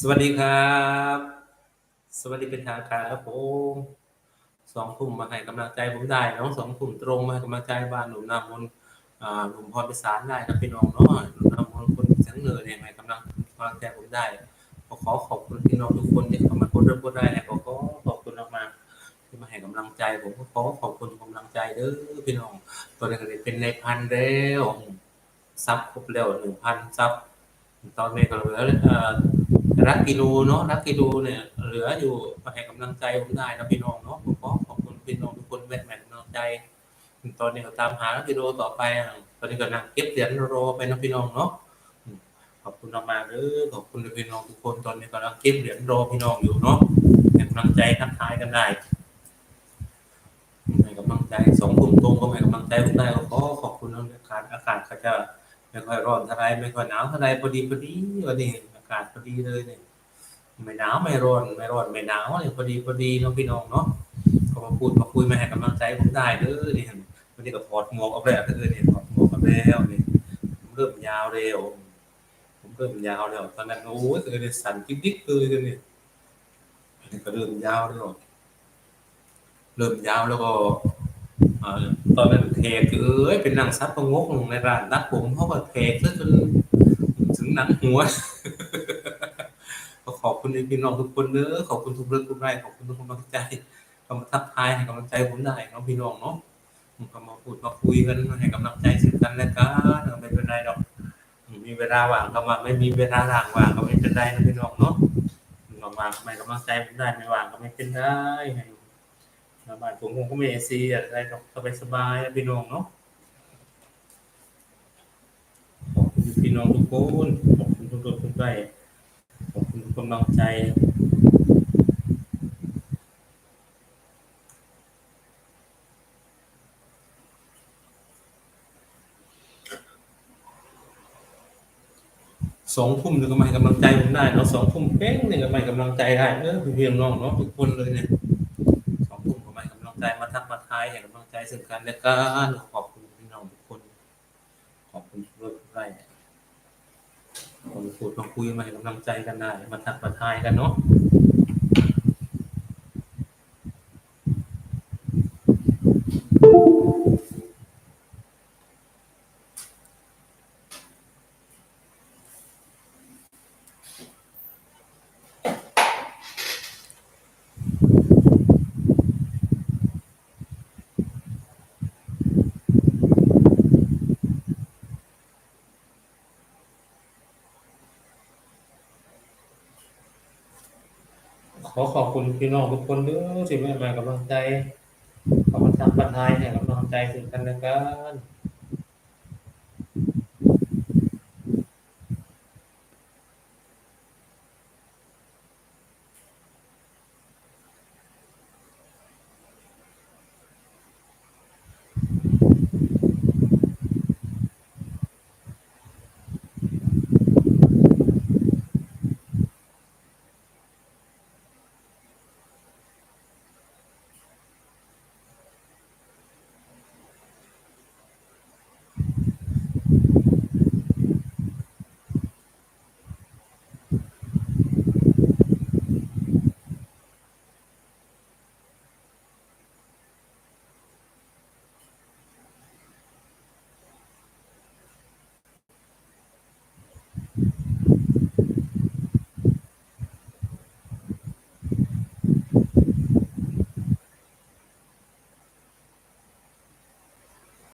สวัสดีครับ สวัสดีเป็นทางการครับผมสองทุ่มมาให้กำลังใจผมได้เนาะสองทุ่มตรงมาให้กำลังใจบ้านหนุ่มนามนหนุ่มพรพิสารได้นะพี่น้องเนาะหนุ่มนามนคนเสียงเหนือเนี่ยให้กำลังกำลังใจผมได้ขอขอขอบคุณพี่น้องทุกคนที่เข้ามากดเริ่มกดได้ขอขอขอบคุณมากๆที่มาให้กำลังใจผมก็ขอขอบคุณกำลังใจเด้อพี่น้องตัวนี้ก็ได้เป็นในพันแล้วซับครบแล้วหนึ่งพันซับตอนนี้ก็เหลือ รักกิโลเนาะรักกิโลเนี่ย เหลืออยู่มาให้กำลังใจผมได้นะพี่น้องเนาะผมขอขอบคุณพี่น้องทุกคนแวะแม่กำลังใจตอนนี้ก็ตามหารักกิโลต่อไปอะตอนนี้ก็นั่งเก็บเหรียญรอไปนะพี่น้องเนาะขอบคุณมากๆเด้อขอบคุณพี่น้องทุกคนตอนนี้กำลังเก็บเหรียญรอพี่น้องอยู่เนาะให้กำลังใจทักทายกันได้ให้กำลังใจสองทุ่มตรงก็ให้กำลังใจผมได้ก็ขอขอบคุณนะอากาศอากาศก็จะไม่ค่อยร้อนเท่าไรไม่ค่อยหนาวเท่าไรพอดีพอดีวันนี้ากาศพอดีเลยเนี่ยไม่หนาวไม่ร้อนไม่ร้อนไม่หนาวเนี่ยพอดีพอดีน้องพี่น้องเนาะก็มาพูดมาคุยมาให้กำลังใจผมได้เด้อเนี่ยวันนี้ก็ถอดหมวกออกแล้วเด้อเนี่ยถอดหมวกออกแล้วเนี่ยผมเริ่มยาวเร็ว ผมเริ่มยาวแล้วตอนนั้นโอ้ยเออเนี่ยสั่นจิ๊กๆเลยเนี่ยอันนี้ก็เริ่มยาวแล้วเริ่มยาวแล้วก็ตอนนั้นแขกเอ้ยเป็นนางซับประงกในร้านตัดผมเพราะว่าแขกซะจนถึงหนังหัว ขอบคุณพี่น้องทุกคนเด้อขอบคุณทุกเรื่องทุกไร่ขอบคุณทุกกำลังใจก็มาทักทายให้กำลังใจผมได้เนาะพี่น้องเนาะมก็มาพูดมาคุยกันให้กำลังใจซึ่งกันและกันไม่เป็นไรหรอกมีเวลาว่างก็มาไม่มีเวลาว่างว่างก็ไม่เป็นไรนะพี่น้องเนาะว่าไม่กำลังใจผมได้ไม่ว่างก็ไม่เป็นได้สบายผมคงก็ไม่เอซีอะไรหรอกสบายสบายๆพี่น้องเนาะขอบคุณพี่น้องทุกคนขอบคุณทุกคนทุกท่านขอบคุณทุ กำลังใจสองทุ่มหนึ่งก็มาให้กำลังใจผมได้เนาะสองทุ่มเป้งหนึ่งก็มาให้กำลังใจได้เออพี่พี่น้องเนาะทุกคนเลยเนี่ยสองกลุ่มก็มาให้กำลังใจมาทักมาทายให้กำลังใจซึ่งกันและกันขอบคุณพี่น้องทุกคน ขอบคุณทุกท่านได้ ผมพูดมาคุยมาให้กำลังใจกันได้มาทักมาทายกันเนาะ อขอบคุณพี่น้องทุกคนด้วยที่แม่มากำลังใจขอมาทักมาทาให้กำลังใจซึ่งกันและกัน